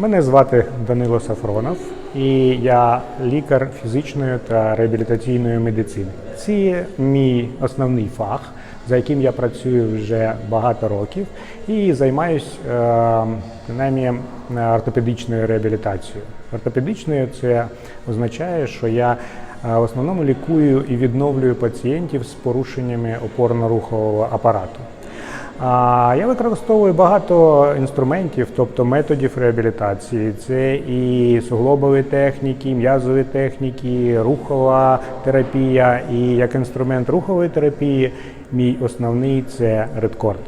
Мене звати Данило Сафронов, і я лікар фізичної та реабілітаційної медицини. Це мій основний фах, за яким я працюю вже багато років і займаюсь е, принаймні ортопедичною реабілітацією. Ортопедичною це означає, що я е, в основному лікую і відновлюю пацієнтів з порушеннями опорно-рухового апарату. А я використовую багато інструментів, тобто методів реабілітації. Це і суглобові техніки, м'язові техніки, рухова терапія. І як інструмент рухової терапії, мій основний це редкорд.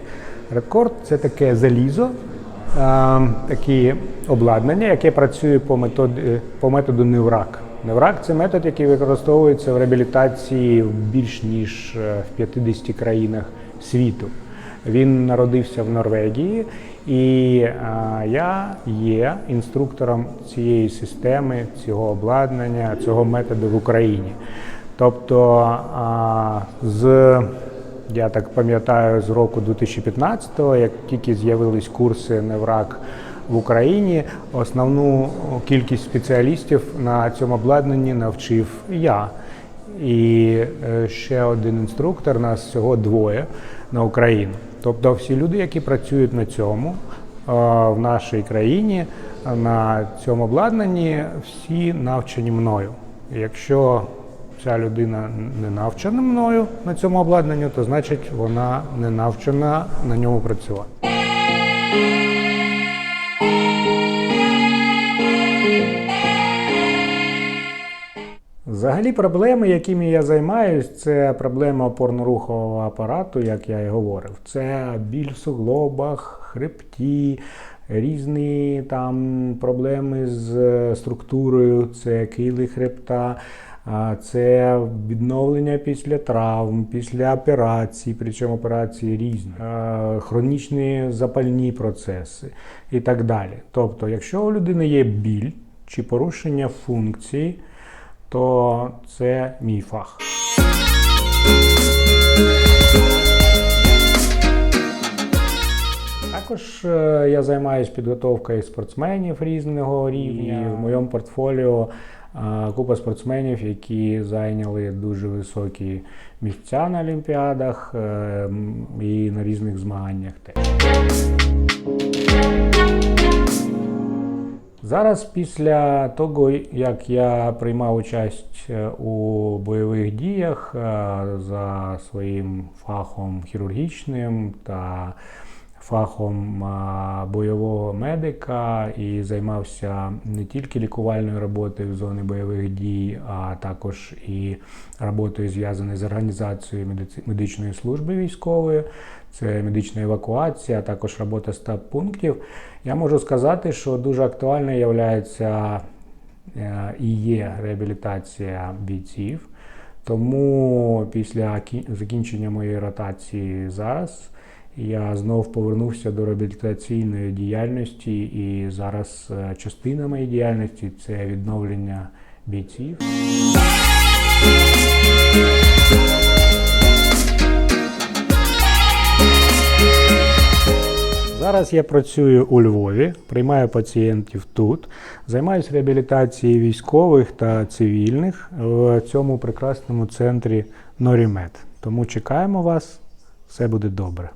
Редкорд це таке залізо, а, таке обладнання, яке працює по методі, по методу Неврак. Неврак це метод, який використовується в реабілітації в більш ніж е, в 50 країнах світу. Він народився в Норвегії, і я є інструктором цієї системи, цього обладнання, цього методу в Україні. Тобто, з я так пам'ятаю, з року 2015-го, як тільки з'явились курси Неврак в Україні, основну кількість спеціалістів на цьому обладнанні навчив я. І е, ще один інструктор, нас всього двоє на Україну. Тобто всі люди, які працюють на цьому е, в нашій країні, на цьому обладнанні, всі навчені мною. Якщо ця людина не навчена мною на цьому обладнанні, то значить вона не навчена на ньому працювати. Взагалі, проблеми, якими я займаюсь, це проблема опорно-рухового апарату, як я і говорив. Це біль в суглобах, хребті, різні там проблеми з е, структурою, це кили хребта. Це відновлення після травм, після операцій, причому операції різні, хронічні запальні процеси і так далі. Тобто, якщо у людини є біль чи порушення функції, то це мій фах. Також е, я займаюся підготовкою спортсменів різного рівня. І в моєму портфоліо е, купа спортсменів, які зайняли дуже високі місця на олімпіадах е, і на різних змаганнях. теж. Зараз, після того, як я приймав участь е, у бойових діях е, за своїм фахом хірургічним та фахом бойового медика і займався не тільки лікувальною роботою в зоні бойових дій, а також і роботою зв'язаною з організацією медичної служби військової. Це медична евакуація, а також робота стаб пунктів. Я можу сказати, що дуже актуальною є і є реабілітація бійців. Тому після закінчення моєї ротації зараз я знов повернувся до реабілітаційної діяльності, і зараз е, частина моєї діяльності це відновлення бійців. Зараз я працюю у Львові, приймаю пацієнтів тут, займаюся реабілітацією військових та цивільних в цьому прекрасному центрі Норімед. Тому чекаємо вас, все буде добре.